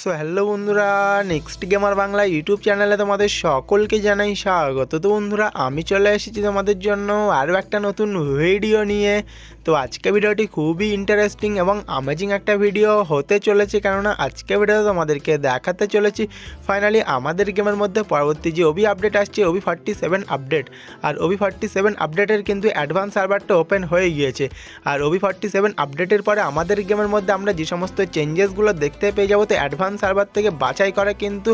So hello বন্ধুরা next gamer Bangla YouTube চ্যানেলে তোমাদের সকলকে জানাই স্বাগত। তো বন্ধুরা, আমি চলে এসেছি তোমাদের জন্য আরও একটা নতুন ভিডিও নিয়ে। তো আজকে ভিডিওটি খুবই ইন্টারেস্টিং এবং অ্যামেজিং একটা ভিডিও হতে চলেছে, কেননা আজকে ভিডিও তোমাদেরকে দেখাতে চলেছি। ফাইনালি আমাদের গেমের মধ্যে পরবর্তী যে ওবি আপডেট আসছে ওবি ফর্টি সেভেন আপডেট আর ওবি ফর্টি সেভেন আপডেটের কিন্তু অ্যাডভান্স সার্ভারটা ওপেন হয়ে গিয়েছে। আর ওবি ফর্টি সেভেন আপডেটের পরে আমাদের গেমের মধ্যে আমরা যে সমস্ত চেঞ্জেসগুলো দেখতে পেয়ে যাব, তো অ্যাডভান্স সার্ভার থেকে বাছাই করা কিন্তু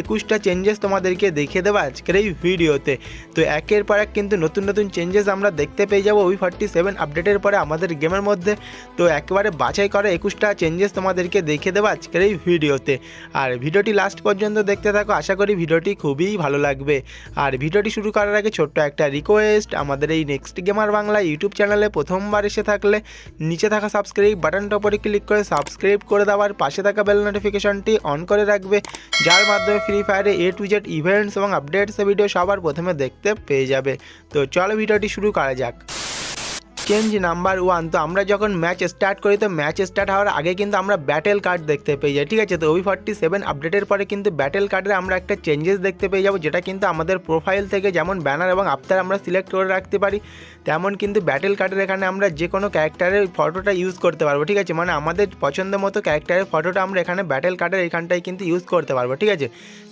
একুশটা চেঞ্জেস তোমাদেরকে দেখিয়ে দেবো আজকের এই ভিডিওতে। তো একের পর এক কিন্তু নতুন নতুন চেঞ্জেস আমরা দেখতে পেয়ে যাব ওই ফর্টি সেভেন আপডেটের পরে আমাদের গেমের মধ্যে। তো একেবারে বাছাই করা একুশটা চেঞ্জেস তোমাদেরকে দেখিয়ে দেবো আজকের এই ভিডিওতে। আর ভিডিওটি লাস্ট পর্যন্ত দেখতে থাকো, আশা করি ভিডিওটি খুবই ভালো লাগবে। আর ভিডিওটি শুরু করার আগে ছোট্ট একটা রিকোয়েস্ট আমাদের এই নেক্সট গেমার বাংলা ইউটিউব চ্যানেলে প্রথমবার এসে থাকলে নিচে থাকা সাবস্ক্রাইব বাটনটা উপরে ক্লিক করে সাবস্ক্রাইব করে দেওয়ার পাশে থাকা বেল নোটিফিকেশনটি অন করে রাখবে, যার মাধ্যমে ফ্রি ফায়ারে এ টু জেড ইভেন্টস এবং আপডেটস ভিডিও সবার প্রথমে দেখতে পেয়ে যাবে। তো চলো ভিডিওটি শুরু করা যাক। চেঞ্জ নাম্বার ওয়ান তো আমরা যখন ম্যাচ স্টার্ট করি, তো ম্যাচ স্টার্ট হওয়ার আগে কিন্তু আমরা ব্যাটেল কার্ড দেখতে পেয়ে যাই, ঠিক আছে? তো ওই ফর্টি সেভেন আপডেটের পরে কিন্তু ব্যাটেল কার্ডে আমরা একটা চেঞ্জেস দেখতে পেয়ে যাব, যেটা কিন্তু আমাদের প্রোফাইল থেকে যেমন ব্যানার এবং আফতার আমরা সিলেক্ট করে রাখতে পারি, তেমন কিন্তু ব্যাটেল কার্ডের এখানে আমরা যে কোনো ক্যারেক্টারের ফটোটা ইউজ করতে পারব, ঠিক আছে? মানে আমাদের পছন্দ মতো ক্যারেক্টারের ফটোটা আমরা এখানে ব্যাটেল কার্ডের এখানটায় কিন্তু ইউজ করতে পারব, ঠিক আছে?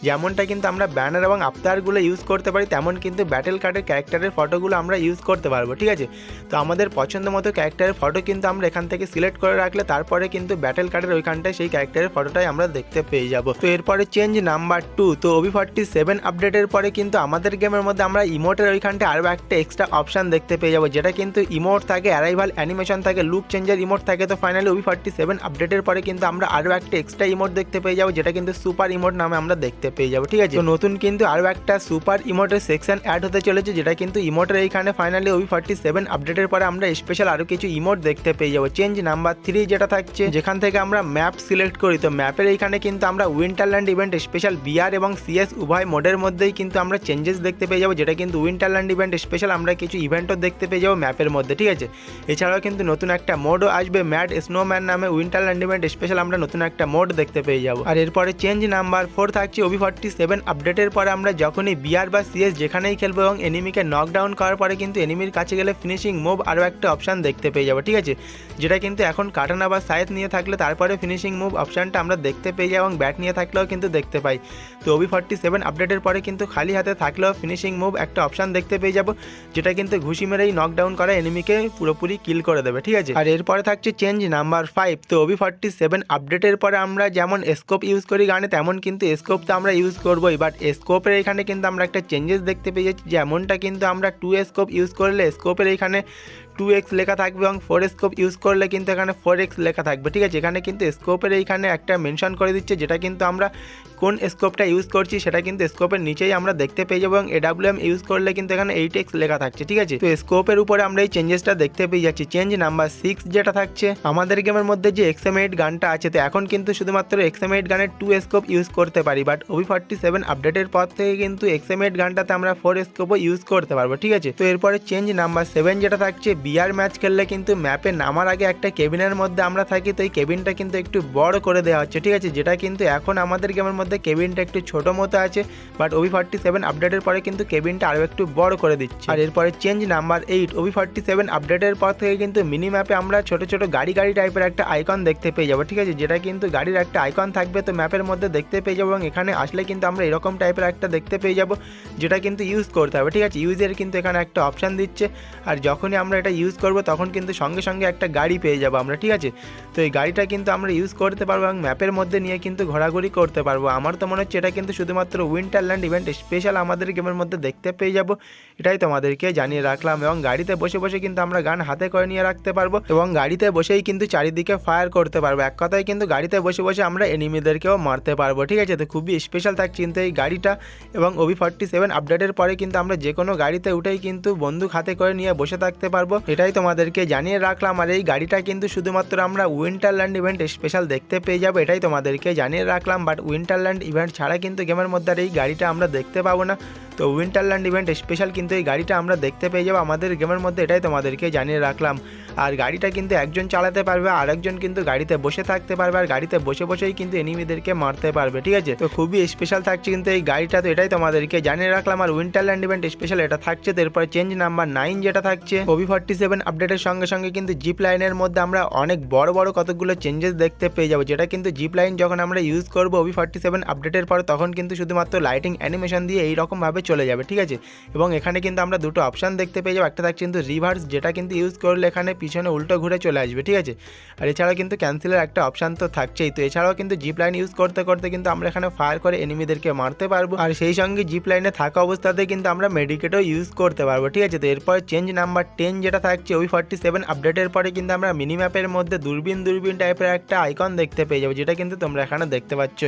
যেমনটা কিন্তু আমরা ব্যানার এবং আফতারগুলো ইউজ করতে পারি, তেমন কিন্তু ব্যাটেল কার্ডের ক্যারেক্টারের ফটোগুলো আমরা ইউজ করতে পারব, ঠিক আছে? তো আমাদের পছন্দ মতো ক্যারেক্টারের ফটো কিন্তু আমরা এখান থেকে সিলেক্ট করে রাখলে তারপরে কিন্তু ব্যাটেল কার্ডের ওইখানটায় সেই ক্যারেক্টারের ফটোটাই আমরা দেখতে পেয়ে যাব। তো এরপরে চেঞ্জ নাম্বার টু তো ওবি ফর্টি সেভেন আপডেটের পরে কিন্তু আমাদের গেমের মধ্যে আমরা ইমোটের ওইখানটায় আরও একটা এক্সট্রা অপশান দেখতে পেয়ে যাব, যেটা কিন্তু ইমোট থাকে অ্যারাইভাল অ্যানিমেশন থাকে লুক চেঞ্জের ইমোট থাকে, তো ফাইনালি ওবি ফর্টি সেভেন আপডেটের পরে কিন্তু আমরা আরও একটা এক্সট্রা ইমোট দেখতে পেয়ে যাব, যেটা কিন্তু সুপার ইমোট নামে আমরা দেখতে পেয়ে যাব, ঠিক আছে? তো নতুন কিন্তু আরও একটা সুপার ইমোটের সেকশন অ্যাড হতে চলেছে, যেটা কিন্তু ইমোটের এইখানে ফাইনালি ওবি ফর্টি সেভেন আপডেটের পরে আমরা স্পেশাল আরও কিছু ইমোট দেখতে পেয়ে যাব। চেঞ্জ নাম্বার থ্রি যেটা থাকছে, যেখান থেকে আমরা ম্যাপ সিলেক্ট করি। তো ম্যাপের এইখানে কিন্তু আমরা উইন্টারল্যান্ড ইভেন্ট স্পেশাল বিআর এবং সিএস উভয় মোডের মধ্যেই কিন্তু আমরা চেঞ্জেস দেখতে পেয়ে যাব। যেটা কিন্তু উইন্টারল্যান্ড ইভেন্ট স্পেশাল আমরা কিছু ইভেন্টও দেখতে পেয়ে যাব ম্যাপের মধ্যে, ঠিক আছে? এছাড়াও কিন্তু নতুন একটা মোডও আসবে ম্যাড স্নোম্যান নামে উইন্টারল্যান্ড ইভেন্ট স্পেশাল আমরা নতুন একটা মোড দেখতে পেয়ে যাব। আর এরপরে চেঞ্জ নাম্বার ফোর থাকছে ওবি ফর্টি সেভেন আপডেটের পরে আমরা যখনই বিআর বা সিএস যেখানেই খেলব এবং এনিমিকে নকডাউন করার পরে কিন্তু এনিমির কাছে গেলে ফিনিশিং মুভ আরও একটা অপশান দেখতে পেয়ে যাব, ঠিক আছে? যেটা কিন্তু এখন কাটানা বা সাইজ নিয়ে থাকলে তারপরে ফিনিশিং মুভ অপশানটা আমরা দেখতে পেয়ে যাই এবং ব্যাট নিয়ে থাকলেও কিন্তু দেখতে পাই। তো ওবি ফর্টি সেভেন আপডেটের পরে কিন্তু খালি হাতে থাকলেও ফিনিশিং মুভ একটা অপশান দেখতে পেয়ে যাব, যেটা কিন্তু ঘুষি মেরেই নকডাউন করা এনিমিকে পুরোপুরি কিল করে দেবে, ঠিক আছে? আর এরপরে থাকছে চেঞ্জ নাম্বার ফাইভ তো ওবি ফর্টি সেভেন আপডেটের পরে আমরা যেমন স্কোপ ইউজ করি গানে, তেমন কিন্তু স্কোপ তো আমরা ইউজ করবোই। বাট স্কোপের এখানে কিন্তু আমরা একটা চেঞ্জেস দেখতে পেয়ে যাচ্ছি, যেমনটা কিন্তু আমরা টু স্কোপ ইউজ করলে স্কোপের এখানে টু এক্স লেখা থাকবে এবং ফোর স্কোপ ইউজ করলে কিন্তু এখানে ফোর এক্স লেখা থাকবে, ঠিক আছে? এখানে কিন্তু স্কোপের এইখানে একটা মেনশন করে দিচ্ছে, যেটা কিন্তু আমরা কোন স্কোপটা ইউজ করছি সেটা কিন্তু স্কোপের নিচেই আমরা দেখতে পেয়ে যাব এবং এডাব্লিউ এম ইউজ করলে কিন্তু এখানে এইট এক্স লেখা থাকছে, ঠিক আছে? তো স্কোপের উপরে আমরা এই চেঞ্জেসটা দেখতে পেয়ে যাচ্ছি। চেঞ্জ নাম্বার সিক্স যেটা থাকছে, আমাদের গেমের মধ্যে যে এক্সএম এইট গানটা আছে, তো এখন কিন্তু শুধুমাত্র এক্সএম এইট গানের টু স্কোপ ইউজ করতে পারি বাট ওভি ফর্টি সেভেন আপডেটের পর থেকে কিন্তু এক্সএম এইট গানটাতে আমরা ফোর স্কোপও ইউজ করতে পারব, ঠিক আছে? তো এরপরে চেঞ্জ নাম্বার সেভেন যেটা থাকছে বিআর ম্যাচ খেললে কিন্তু ম্যাপে নামার আগে একটা কেবিনের মধ্যে আমরা থাকি, তো এই কেবিনটা কিন্তু একটু বড় করে দেওয়া হচ্ছে, ঠিক আছে? যেটা কিন্তু এখন আমাদের গেমের মধ্যে কেবিনটা একটু ছোট মতো আছে বাট ওবি ফর্টি সেভেন আপডেটের পরে কিন্তু কেবিনটা আরও একটু বড় করে দিচ্ছে। আর এরপরে change number eight OB forty seven আপডেটের পর থেকে কিন্তু মিনি ম্যাপে আমরা ছোট ছোট গাড়ি গাড়ি টাইপের একটা আইকন দেখতে পেয়ে যাব, ঠিক আছে? যেটা কিন্তু গাড়ির একটা আইকন থাকবে, তো ম্যাপের মধ্যে দেখতে পেয়ে যাব এবং এখানে আসলে কিন্তু আমরা এরকম টাইপের একটা দেখতে পেয়ে যাব, যেটা কিন্তু ইউজ করতে হবে, ঠিক আছে? ইউজের কিন্তু এখানে একটা অপশান দিচ্ছে, আর যখনই আমরা এটা ইউজ করব, তখন কিন্তু সঙ্গে সঙ্গে একটা গাড়ি পেয়ে যাব আমরা, ঠিক আছে? তো এই গাড়িটা কিন্তু আমরা ইউজ করতে পারব এবং ম্যাপের মধ্যে নিয়ে কিন্তু ঘোরাঘুরি করতে পারব। আমার তো মনে হচ্ছে এটা কিন্তু শুধুমাত্র উইন্টারল্যান্ড ইভেন্ট স্পেশাল আমাদের গেমের মধ্যে দেখতে পেয়ে যাব। এটাই তোমাদেরকে জানিয়ে রাখলাম এবং গাড়িতে বসে বসে কিন্তু আমরা গান হাতে করে নিয়ে রাখতে পারব এবং গাড়িতে বসেই কিন্তু চারিদিকে ফায়ার করতে পারব। এক কথায় কিন্তু গাড়িতে বসে বসে আমরা এনিমিদেরকেও মারতে পারব, ঠিক আছে? তো খুবই স্পেশাল থাকছে কিন্তু এই গাড়িটা এবং ওবি ফর্টি সেভেন আপডেটের পরে কিন্তু আমরা যে কোনো গাড়িতে উঠেই কিন্তু বন্দুক হাতে করে নিয়ে বসে থাকতে পারব। এটাই তোমাদেরকে জানিয়ে রাখলাম। আর এই গাড়িটা কিন্তু শুধুমাত্র আমরা উইন্টারল্যান্ড ইভেন্ট স্পেশাল দেখতে পেয়ে যাব, এটাই তোমাদেরকে জানিয়ে রাখলাম। বাট উইন্টারল্যান্ড ইভেন্ট ছাড়া কিন্তু গেমের মধ্যে আর এই গাড়িটা আমরা দেখতে পাবো না। তো উইন্টারল্যান্ড ইভেন্ট স্পেশাল কিন্তু এই গাড়িটা আমরা দেখতে পেয়ে যাব। আমাদের গেমের মধ্যে এটাই তোমাদেরকে জানিয়ে রাখলাম। আর গাড়িটা কিন্তু একজন চালাতে পারবে, আর একজন কিন্তু গাড়িতে বসে থাকতে পারবে, আর গাড়িতে বসে বসেই কিন্তু এনিমিদেরকে মারতে পারবে, ঠিক আছে? তো খুবই স্পেশাল থাকছে কিন্তু এই গাড়িটা, তো এটাই তোমাদেরকে জানিয়ে রাখলাম। আর উইন্টারল্যান্ড ইভেন্ট স্পেশাল এটা থাকছে এরপরে চেঞ্জ নাম্বার নাইন যেটা থাকছে। ওভি ফর্টি সেভেন আপডেটের সঙ্গে সঙ্গে কিন্তু জিপ লাইনের মধ্যে আমরা অনেক বড় বড় কতগুলো চেঞ্জেস দেখতে পেয়ে যাব। যেটা কিন্তু জিপ লাইন যখন আমরা ইউজ করব ওভি ফর্টি সেভেন আপডেটের পর, তখন কিন্তু শুধুমাত্র লাইটিং অ্যানিমেশন দিয়ে এইরকমভাবে চলে যাবে, ঠিক আছে? এবং এখানে কিন্তু আমরা দুটো অপশান দেখতে পেয়ে যাব। একটা থাকছে কিন্তু রিভার্স যেটা কিন্তু ইউজ করলে এখানে পিছনে উল্টো ঘুরে চলে আসবে, ঠিক আছে? আর এছাড়াও কিন্তু ক্যান্সেলের একটা অপশান তো থাকছেই। তো এছাড়াও কিন্তু জিপ লাইন ইউজ করতে করতে কিন্তু আমরা এখানে ফায়ার করে এনিমিদেরকে মারতে পারব। আর সেই সঙ্গে জিপ লাইনে থাকা অবস্থাতে কিন্তু আমরা মেডিকেটও ইউজ করতে পারব, ঠিক আছে? তো এরপর চেঞ্জ নাম্বার টেন যেটা থাকছে, ওই ফর্টি সেভেন আপডেটের পরে কিন্তু আমরা মিনি ম্যাপের মধ্যে দূরবীন দূরবীন টাইপের একটা আইকন দেখতে পেয়ে যাব, যেটা কিন্তু তোমরা এখানে দেখতে পাচ্ছ।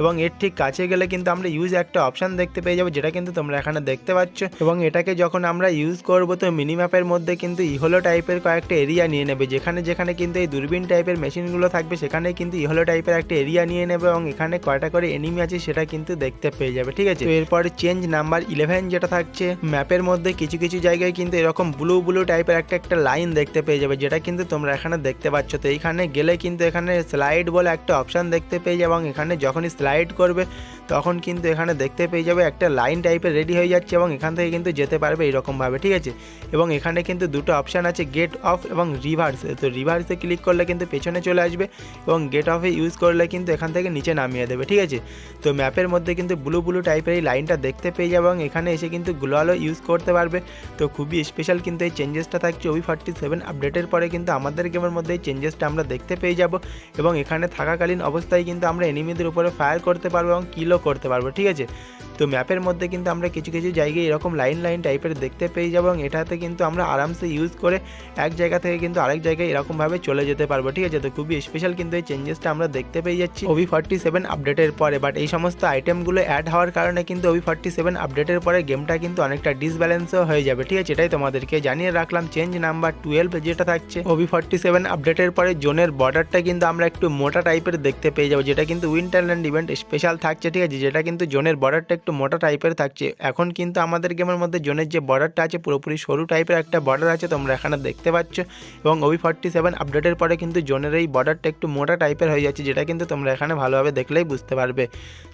এবং এর ঠিক কাছে গেলে কিন্তু আমরা ইউজ একটা অপশান দেখতে পেয়ে যাব, যেটা কিন্তু তোমরা এখানে দেখতে পাচ্ছ। এবং এটাকে যখন আমরা ইউজ করব, তো মিনি ম্যাপের মধ্যে কিন্তু ইহলো টাইপের কয়েকটা এরিয়া নিয়ে নেবে। যেখানে যেখানে কিন্তু এই দূরবীন টাইপের মেশিনগুলো থাকবে, সেখানে কিন্তু ইহলো টাইপের একটা এরিয়া নিয়ে নেবে এবং এখানে কয়টা করে এনিমি আছে সেটা কিন্তু দেখতে পেয়ে যাবে, ঠিক আছে? এরপরে চেঞ্জ নাম্বার ইলেভেন যেটা থাকছে ম্যাপের মধ্যে কিছু কিছু জায়গায় কিন্তু এরকম ব্লু ব্লু টাইপের একটা একটা লাইন দেখতে পেয়ে যাবে, যেটা কিন্তু তোমরা এখানে দেখতে পাচ্ছ। তো এইখানে গেলে কিন্তু এখানে স্লাইড বলে একটা অপশান দেখতে পেয়ে যাবে এবং এখানে যখনই স্লাইড করবে তখন কিন্তু এখানে দেখতে পেয়ে যাবে একটা লাইন টাইপের রেডি হয়ে যাচ্ছে এবং এখান থেকে কিন্তু যেতে পারবে এরকমভাবে, ঠিক আছে? এবং এখানে কিন্তু দুটো অপশান আছে, গেট অফ এবং রিভার্সে। তো রিভার্সে ক্লিক করলে কিন্তু পেছনে চলে আসবে এবং গেট অফে ইউজ করলে কিন্তু এখান থেকে নিচে নামিয়ে দেবে, ঠিক আছে? তো ম্যাপের মধ্যে কিন্তু ব্লু ব্লু টাইপের এই লাইনটা দেখতে পেয়ে যাবে এবং এখানে এসে কিন্তু গ্লোয়ালও ইউজ করতে পারবে। তো খুবই স্পেশাল কিন্তু এই চেঞ্জেসটা থাকছে ওই ফর্টি সেভেন আপডেটের পরে কিন্তু আমাদের গেমের মধ্যে এই চেঞ্জেসটা আমরা দেখতে পেয়ে যাব। এবং এখানে থাকাকালীন অবস্থায় কিন্তু আমরা এনিমিদের উপরে ফায়ার করতে পারব এবং কিলও করতে পারব, ঠিক আছে? তো ম্যাপের মধ্যে কিন্তু আমরা কিছু কিছু জায়গায় এরকম লাইন লাইন টাইপের দেখতে পেয়ে যাব এবং এটাতে কিন্তু আমরা আরামসে ইউজ করে এক জায়গা থেকে কিন্তু আরেক জায়গায় এরকমভাবে চলে যেতে পারব, ঠিক আছে? তো খুবই স্পেশাল কিন্তু এই চেঞ্জেসটা আমরা দেখতে পেয়ে যাচ্ছি ওভি ফর্টি সেভেন আপডেটের পরে বাট এই সমস্ত আইটেমগুলো অ্যাড হওয়ার কারণে কিন্তু ওভি ফর্টি সেভেন আপডেটের পরে গেমটা কিন্তু অনেকটা ডিসব্যালেন্সও হয়ে যাবে, ঠিক আছে? এটাই তোমাদেরকে জানিয়ে রাখলাম। চেঞ্জ নাম্বার টুয়েলভ যেটা থাকছে ওভি ফর্টি সেভেন আপডেটের পরে জোনের বর্ডারটা কিন্তু আমরা একটু মোটা টাইপের দেখতে পেয়ে যাব, যেটা কিন্তু উইন্টারল্যান্ড ইভেন্ট স্পেশাল থাকছে, ঠিক আছে যেটা কিন্তু জোনের বর্ডারটা একটু মোটা টাইপের থাকছে। এখন কিন্তু আমাদের গেমের মধ্যে জোনের যে বর্ডারটা আছে, পুরোপুরি সরু টাইপের একটা বর্ডার আছে তোমরা এখানে দেখতে পাচ্ছ। এবং ওভি ফর্টি সেভেন আপডেটের পরে কিন্তু জোনের এই বর্ডারটা একটু মোটা টাইপের হয়ে যাচ্ছে, যেটা কিন্তু তোমরা এখানে ভালোভাবে দেখলেই বুঝতে পারবে।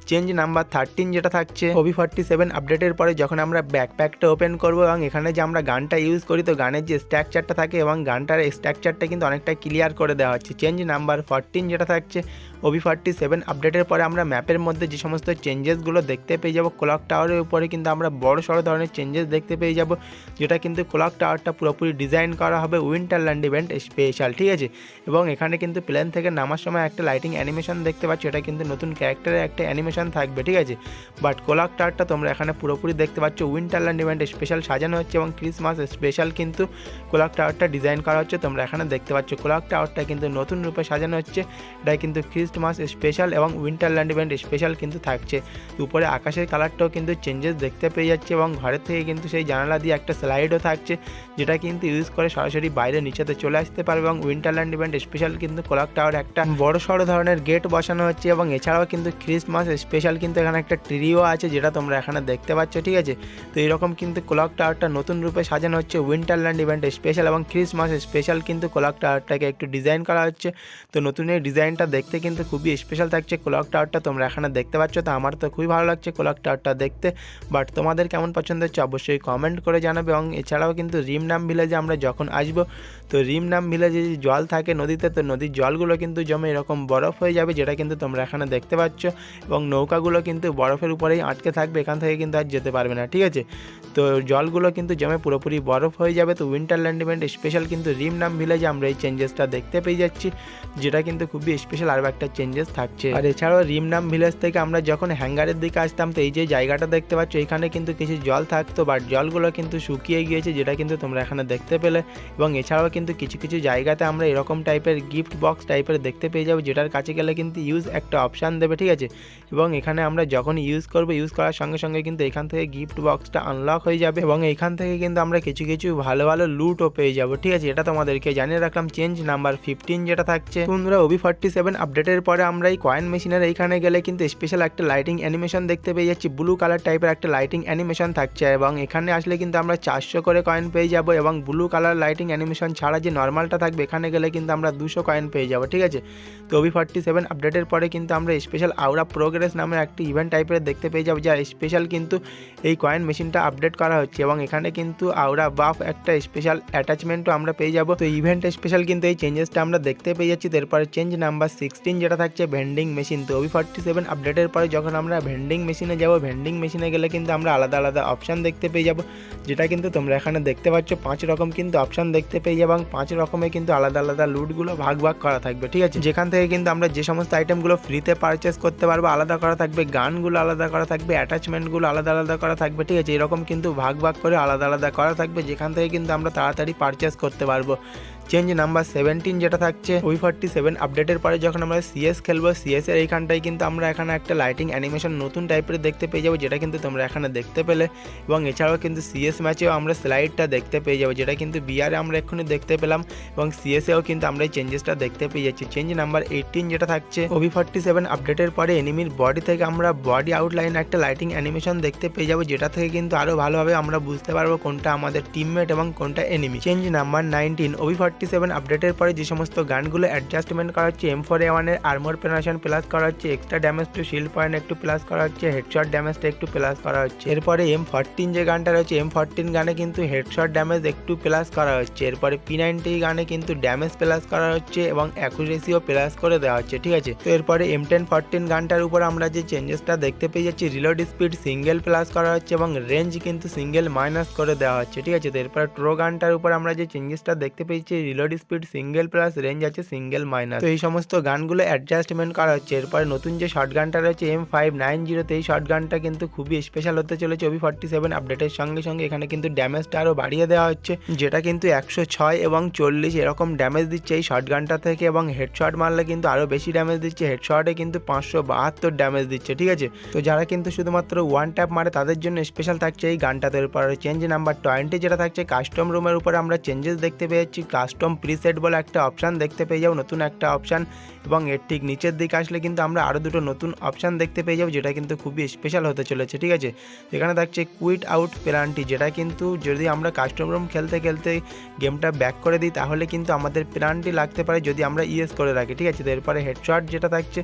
চেঞ্জ নাম্বার থার্টিন যেটা থাকছে ওভি ফর্টি সেভেন আপডেটের পরে যখন আমরা ব্যাকপ্যাকটা ওপেন করব এবং এখানে যে আমরা গানটা ইউজ করি, তো গানের যে স্ট্রাকচারটা থাকে এবং গানটার স্ট্রাকচারটা কিন্তু অনেকটা ক্লিয়ার করে দেওয়া হচ্ছে। চেঞ্জ নাম্বার ফরটিন যেটা থাকছে ওভি ফর্টি সেভেন আপডেটের পরে আমরা ম্যাপের মধ্যে যে সমস্ত চেঞ্জেসগুলো দেখতে পেয়ে যাব ক্লক টাওয়ারের উপরে কিন্তু আমরা বড় সড়ো ধরনের চেঞ্জেস দেখতে পেয়ে যাব, যেটা কিন্তু ক্লক টাওয়ারটা পুরোপুরি ডিজাইন করা হবে উইন্টারল্যান্ড ইভেন্ট স্পেশাল ঠিক আছে? এবং এখানে কিন্তু প্লেন থেকে নামার সময় একটা লাইটিং অ্যানিমেশন দেখতে পাচ্ছি, এটা কিন্তু নতুন ক্যারেক্টারের একটা অ্যানিমেশন থাকবে, ঠিক আছে? বাট ক্লক টাওয়ারটা তোমরা এখানে পুরোপুরি দেখতে পাচ্ছ। উইন্টারল্যান্ড ইভেন্ট স্পেশাল সাজানো হচ্ছে এবং ক্রিসমাস স্পেশাল কিন্তু ক্লক টাওয়ারটা ডিজাইন করা হচ্ছে। তোমরা এখানে দেখতে পাচ্ছ ক্লক টাওয়ারটা কিন্তু নতুন রূপে সাজানো হচ্ছে। এটা কিন্তু ক্রিসমাস স্পেশাল এবং উইন্টারল্যান্ড ইভেন্ট স্পেশাল কিন্তু থাকছে। উপরে আকাশের কালারটাও কিন্তু চেঞ্জেস দেখতে পেয়ে যাচ্ছে এবং ঘরের থেকে কিন্তু সেই জানালা দিয়ে একটা স্লাইডও থাকছে, যেটা কিন্তু ইউজ করে সরাসরি বাইরে নিচেতে চলে আসতে পারবে এবং উইন্টারল্যান্ড ইভেন্ট স্পেশাল কিন্তু ক্লক টাওয়ার একটা বড় সড়ো ধরনের গেট বসানো হচ্ছে এবং এছাড়াও কিন্তু ক্রিসমাস স্পেশাল কিন্তু এখানে একটা ট্রিও আছে যেটা তোমরা এখানে দেখতে পাচ্ছ, ঠিক আছে? তো এরকম কিন্তু ক্লক টাওয়ারটা নতুন রূপে সাজানো হচ্ছে। উইন্টারল্যান্ড ইভেন্ট স্পেশাল এবং ক্রিসমাস স্পেশাল কিন্তু ক্লক টাওয়ারটাকে একটু ডিজাইন করা হচ্ছে। তো নতুন এই ডিজাইনটা দেখতে কিন্তু খুবই স্পেশাল থাকছে। ক্লক টাওয়ারটা তোমরা এখানে দেখতে পাচ্ছ। তো আমার তো খুবই ভালো লাগছে ক্লক টাওয়ারটা দেখতে। বাট তোমাদের কেমন পছন্দ হচ্ছে অবশ্যই কমেন্ট করে জানাবে এবং এছাড়াও কিন্তু রিম রিমনাম ভিলেজে আমরা যখন আসব, তো রিমনাম ভিলেজে যে জল থাকে নদীতে, তো নদীর জলগুলো কিন্তু জমে এরকম বরফ হয়ে যাবে, যেটা কিন্তু তোমরা এখানে দেখতে পাচ্ছ। এবং নৌকাগুলো কিন্তু বরফের উপরেই আটকে থাকবে, এখান থেকে কিন্তু আর যেতে পারবে না, ঠিক আছে? তো জলগুলো কিন্তু জমে পুরোপুরি বরফ হয়ে যাবে, তো উইন্টার ইভেন্ট স্পেশাল কিন্তু রিমনাম ভিলেজে আমরা এই চেঞ্জেসটা দেখতে পেয়ে যাচ্ছি, যেটা কিন্তু খুবই স্পেশাল আরও একটা চেঞ্জেস থাকছে। আর এছাড়াও রিমনাম ভিলেজ থেকে আমরা যখন হ্যাঙ্গারের দিকে আসতাম, তো এই যে জায়গাটা দেখতে পাচ্ছ, এখানে কিন্তু কিছু জল থাকতো বাট জলগুলো কিন্তু শুকিয়ে গিয়েছে, যেটা কিন্তু তোমরা এখানে দেখতে পেলে। এবং এছাড়াও কিন্তু কিছু কিছু জায়গাতে আমরা এরকম টাইপের গিফট বক্স টাইপের দেখতে পেয়ে যাব, যেটার কাছে গেলে কিন্তু ইউজ একটা অপশান দেবে, ঠিক আছে? এবং এবং এখানে আমরা যখন ইউজ করব ইউজ করার সঙ্গে সঙ্গে কিন্তু এখান থেকে গিফট বক্সটা আনলক হয়ে যাবে এবং এখান থেকে কিন্তু আমরা কিছু কিছু ভালো ভালো লুটও পেয়ে যাব। ঠিক আছে, এটা তোমাদেরকে জানিয়ে রাখলাম। চেঞ্জ নাম্বার ফিফটিন যেটা থাকছে। বন্ধুরা ওবি ফর্টি সেভেন আপডেটের পরে আমরা এই কয়েন মেশিনের এইখানে গেলে কিন্তু স্পেশাল একটা লাইটিং অ্যানিমেশন দেখতে পেয়ে যাচ্ছি। ব্লু কালার টাইপের একটা লাইটিং অ্যানিমেশন থাকছে এবং এখানে আসলে কিন্তু আমরা চারশো করে কয়েন পেয়ে যাব এবং ব্লু কালার লাইটিং অ্যানিমেশন ছাড়া যে নর্মালটা থাকবে, এখানে গেলে কিন্তু আমরা দুশো কয়েন পেয়ে যাব। ঠিক আছে? তো ওবি ফর্টি সেভেন আপডেটের পরে কিন্তু আমরা স্পেশাল আউরা প্রোগ্রেস নামের একটি ইভেন্ট টাইপের দেখতে পেয়ে যাব, যা স্পেশাল কিন্তু এই কয়েন মেশিনটা আপডেট করা হচ্ছে এবং এখানে কিন্তু আউরা বাফ একটা স্পেশাল অ্যাটাচমেন্টও আমরা পেয়ে যাব। তো ইভেন্ট স্পেশাল কিন্তু এই চেঞ্জেসটা আমরা দেখতে পেয়ে যাচ্ছি। তারপরে চেঞ্জ নাম্বার সিক্সটিন যেটা থাকছে ভেন্ডিং মেশিন তো ওবি ফর্টি সেভেন আপডেটের পরে যখন আমরা ভেন্ডিং মেশিনে যাব ভেন্ডিং মেশিনে গেলে কিন্তু আমরা আলাদা আলাদা অপশান দেখতে পেয়ে যাব, যেটা কিন্তু তোমরা এখানে দেখতে পাচ্ছ। পাঁচ রকম কিন্তু অপশান দেখতে পেয়ে যাব এবং পাঁচ রকমে কিন্তু আলাদা আলাদা লুটগুলো ভাগ ভাগ করা থাকবে, ঠিক আছে? যেখান থেকে কিন্তু আমরা যে সমস্ত আইটেমগুলো ফ্রিতে পারচেস করতে পারব, আলাদা করা থাকবে, গানগুলো আলাদা করা থাকবে অ্যাটাচমেন্টগুলো আলাদা আলাদা করা থাকবে, ঠিক আছে? এরকম কিন্তু ভাগ ভাগ করে আলাদা আলাদা করা থাকবে, যেখান থেকে কিন্তু আমরা তাড়াতাড়ি পারচেস করতে পারব। চেঞ্জ নাম্বার সেভেন্টিন যেটা থাকছে, ওই ফর্টি সেভেন আপডেটের পরে যখন আমরা সিএস খেলব সিএস এর এইখানটায় কিন্তু আমরা এখানে একটা লাইটিং অ্যানিমেশন নতুন টাইপের দেখতে পেয়ে যাব, যেটা কিন্তু তোমরা এখানে দেখতে পেলে। এবং এছাড়াও কিন্তু সিএস ম্যাচেও আমরা স্লাইডটা দেখতে পেয়ে যাব, যেটা কিন্তু বিআরে আমরা এক্ষুনি দেখতে পেলাম। এবং সিএসএও কিন্তু আমরা এই চেঞ্জেসটা দেখতে পেয়ে যাচ্ছি। চেঞ্জ নাম্বার এইটিন যেটা থাকছে ওভি ফর্টি সেভেন আপডেটের পরে এনিমির বডি থেকে আমরা বডি আউটলাইন একটা লাইটিং অ্যানিমেশন দেখতে পেয়ে যাব, যেটা থেকে কিন্তু আরও ভালোভাবে আমরা বুঝতে পারব কোনটা আমাদের টিমমেট এবং কোনটা enemy change number nineteen OB forty seven আপডেটের পরে যে সমস্ত গানগুলো অ্যাডজাস্টমেন্ট করা হচ্ছে এম ফোর এ ওয়ানের আর্মোর পেনাশন প্লাস করা হচ্ছে extra damage to shield point একটু প্লাস করা হচ্ছে হেডশট ড্যামেজটা একটু প্লাস করা হচ্ছে এরপরে এম ফোরটিন যে গানটা রয়েছে এম ফোরটিন গানে কিন্তু হেডশট ড্যামেজ একটু প্লাস করা হচ্ছে। এরপরে পি নাইনটি গানে কিন্তু ড্যামেজ প্লাস করা হচ্ছে এবং অ্যাকুরেসিও প্লাস করে দেওয়া হচ্ছে, ঠিক আছে? তো এরপরে এম টেন ফোরটিন গানটার উপর আমরা যে চেঞ্জেসটা দেখতে পেয়ে যাচ্ছি রিলোড স্পিড সিঙ্গেল প্লাস করা হচ্ছে এবং রেঞ্জ কিন্তু সিঙ্গেল মাইনাস করে দেওয়া হচ্ছে, ঠিক আছে? তো এরপরে ট্রো গানটার উপর আমরা যে চেঞ্জেসটা দেখতে পেয়েছি reload speed single plus range আছে সিঙ্গেল মাইনাস তো এই সমস্ত গানগুলো অ্যাডজাস্টমেন্ট করা হচ্ছে। এরপরে নতুন যে শর্ট গানটা রয়েছে এম ফাইভ নাইন জিরোতে এই শর্ট গানটা কিন্তু খুবই স্পেশাল হতে চলেছে ওবি ফর্টি সেভেন আপডেটের সঙ্গে সঙ্গে। এখানে কিন্তু ড্যামেজটা আরও বাড়িয়ে দেওয়া হচ্ছে। যেটা কিন্তু একশো ছয় এবং চল্লিশ এরকম ড্যামেজ দিচ্ছে এই শর্ট গানটা থেকে এবং হেডশট মারলে কিন্তু আরও বেশি ড্যামেজ দিচ্ছে। হেডশটে কিন্তু পাঁচশো বাহাত্তর ড্যামেজ দিচ্ছে, ঠিক আছে? তো যারা কিন্তু শুধুমাত্র ওয়ান ট্যাপ মারে, তাদের জন্য স্পেশাল থাকছে এই গানটাতে। এরপরে চেঞ্জ নাম্বার টোয়েন্টি যেটা থাকছে কাস্টম রুমের উপরে আমরা চেঞ্জেস দেখতে পেয়েছি। কাস্টম প্রিসেট বলে একটা অপশান দেখতে পেয়ে যাব নতুন একটা অপশান এবং এর ঠিক নিচের দিকে আসলে কিন্তু আমরা আরও দুটো নতুন অপশান দেখতে পেয়ে যাব, যেটা কিন্তু খুবই স্পেশাল হতে চলেছে, ঠিক আছে? এখানে থাকছে কুইট আউট পেনাল্টি যেটা কিন্তু যদি আমরা কাস্টম রুম খেলতে খেলতে গেমটা ব্যাক করে দিই, তাহলে কিন্তু আমাদের পেনাল্টি লাগতে পারে যদি আমরা ইএস করে রাখি, ঠিক আছে? তো এরপরে হেডশট যেটা থাকছে,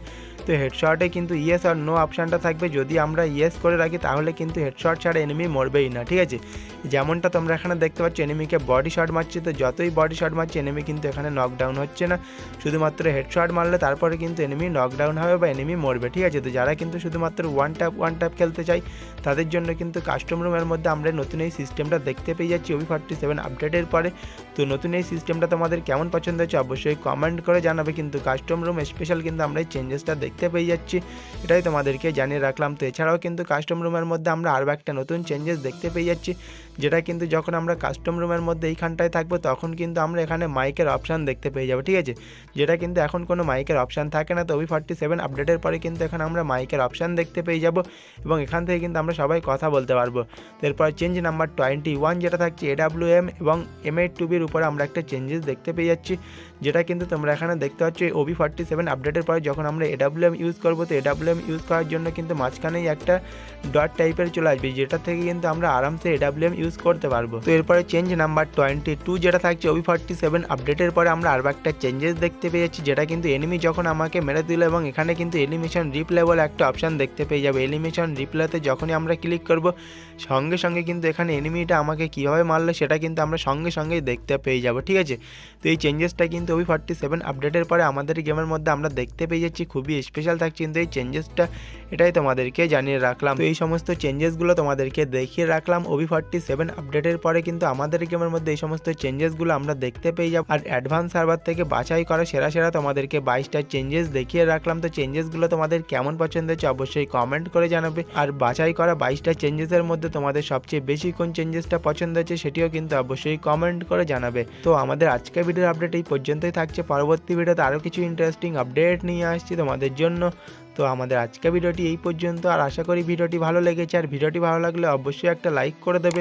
তো হেডশটে কিন্তু ইয়েস আর নো অপশানটা থাকবে, যদি আমরা ইয়েস করে রাখি, তাহলে কিন্তু হেডশট ছাড়া এনিমি মরবেই না, ঠিক আছে? যেমনটা তোমরা এখানে দেখতে পাচ্ছ এনিমিকে বডি শট মারছে, তো যতই বডি শট মারছে এনিমি কিন্তু এখানে নকডাউন হচ্ছে না। শুধুমাত্র হেডশট মারলে তারপরে কিন্তু এনিমি নকডাউন হবে বা এনিমি মরবে, ঠিক আছে? তো যারা কিন্তু শুধুমাত্র ওয়ান ট্যাপ ওয়ান ট্যাপ খেলতে চাই তাদের জন্য কিন্তু কাস্টম রুমের মধ্যে আমরা নতুন এই সিস্টেমটা দেখতে পেয়ে যাচ্ছি ওবি ফর্টি সেভেন আপডেটের পরে। তো নতুন এই সিস্টেমটা তোমাদের কেমন পছন্দ হচ্ছে অবশ্যই কমেন্ট করে জানাবে, কিন্তু কাস্টম রুম স্পেশাল কিন্তু আমরা এই চেঞ্জেসটা দেখতে পেয়ে যাচ্ছি। এটাই তোমাদেরকে জানিয়ে রাখলাম। তো এছাড়াও কিন্তু কাস্টম রুমের মধ্যে আমরা আরও একটা নতুন চেঞ্জেস দেখতে পেয়ে যাচ্ছি। যেটা কিন্তু যখন আমরা কাস্টম রুমের মধ্যে এইখানটায় থাকব, তখন কিন্তু আমরা এখানে মাইকের অপশান দেখতে পেয়ে যাব, ঠিক আছে? যেটা কিন্তু এখন কোনো মাইকের অপশান থাকে না, তো ওই ফর্টি সেভেন আপডেটের পরে কিন্তু এখানে আমরা মাইকের অপশান দেখতে পেয়ে যাব এবং এখান থেকে কিন্তু আমরা সবাই কথা বলতে পারব। এরপর চেঞ্জ নাম্বার টোয়েন্টি ওয়ান যেটা থাকছে এডাব্লিউ এম এবং এম এইট টুবির উপরে আমরা একটা চেঞ্জেস দেখতে পেয়ে যাচ্ছি। যেটা কিন্তু তোমরা এখানে দেখতে পাচ্ছ এই ওবি ফর্টি সেভেন আপডেটের পরে যখন আমরা এডাব্লিউ এম ইউজ করব, তো এডাব্লিউ এম ইউজ করার জন্য কিন্তু মাঝখানেই একটা ডট টাইপের চলে আসবে, যেটা থেকে কিন্তু আমরা আরামসে এডাব্লিউ এম ইউজ করতে পারব। তো এরপরে চেঞ্জ নাম্বার টোয়েন্টি টু যেটা থাকছে ওবি ফর্টি সেভেন আপডেটের পরে আমরা আরও একটা চেঞ্জেস দেখতে পেয়েছি, যেটা কিন্তু এনিমি যখন আমাকে মেরে দিল এবং এখানে কিন্তু এলিমিশন রিপ্লে বলে একটা অপশান দেখতে পেয়ে যাবে। এলিমিশন রিপ্লেতে যখনই আমরা ক্লিক করব, সঙ্গে সঙ্গে কিন্তু এখানে এনিমিটা আমাকে কীভাবে মারলো সেটা কিন্তু আমরা সঙ্গে সঙ্গেই দেখতে পেয়ে যাব, ঠিক আছে? তো এই চেঞ্জেসটা কিন্তু ওবি ফর্টি সেভেন আপডেটের পরে আমাদের গেমের মধ্যে আমরা দেখতে পেয়ে যাচ্ছি, খুবই স্পেশাল থাকছে। কিন্তু এই চেঞ্জেসটা এটাই তোমাদেরকে জানিয়ে রাখলাম। তো এই সমস্ত চেঞ্জেসগুলো তোমাদেরকে দেখিয়ে রাখলাম। ওবি ফর্টি সেভেন আপডেটের পরে কিন্তু আমাদের গেমের মধ্যে এই সমস্ত চেঞ্জেসগুলো আমরা দেখতে পেয়ে যাব। আর অ্যাডভান্স সার্ভার থেকে বাছাই করা সেরা সেরা তোমাদেরকে বাইশটা চেঞ্জেস দেখিয়ে রাখলাম। তো চেঞ্জেসগুলো তোমাদের কেমন পছন্দ হচ্ছে অবশ্যই কমেন্ট করে জানাবে। আর বাছাই করা বাইশটা চেঞ্জেসের মধ্যে তোমাদের সবচেয়ে বেশি কোন চেঞ্জেসটা পছন্দ হচ্ছে সেটিও কিন্তু অবশ্যই কমেন্ট করে জানাবে। তো আমাদের আজকের ভিডিওর আপডেট এই পর্যন্তই থাকছে। পরবর্তী ভিডিওতে আরও কিছু ইন্টারেস্টিং আপডেট নিয়ে আসছি তোমাদের জন্য। তো আমাদের আজকে ভিডিওটি এই পর্যন্ত। আর আশা করি ভিডিওটি ভালো লেগেছে। আর ভিডিওটি ভালো লাগলে অবশ্যই একটা লাইক করে দেবে।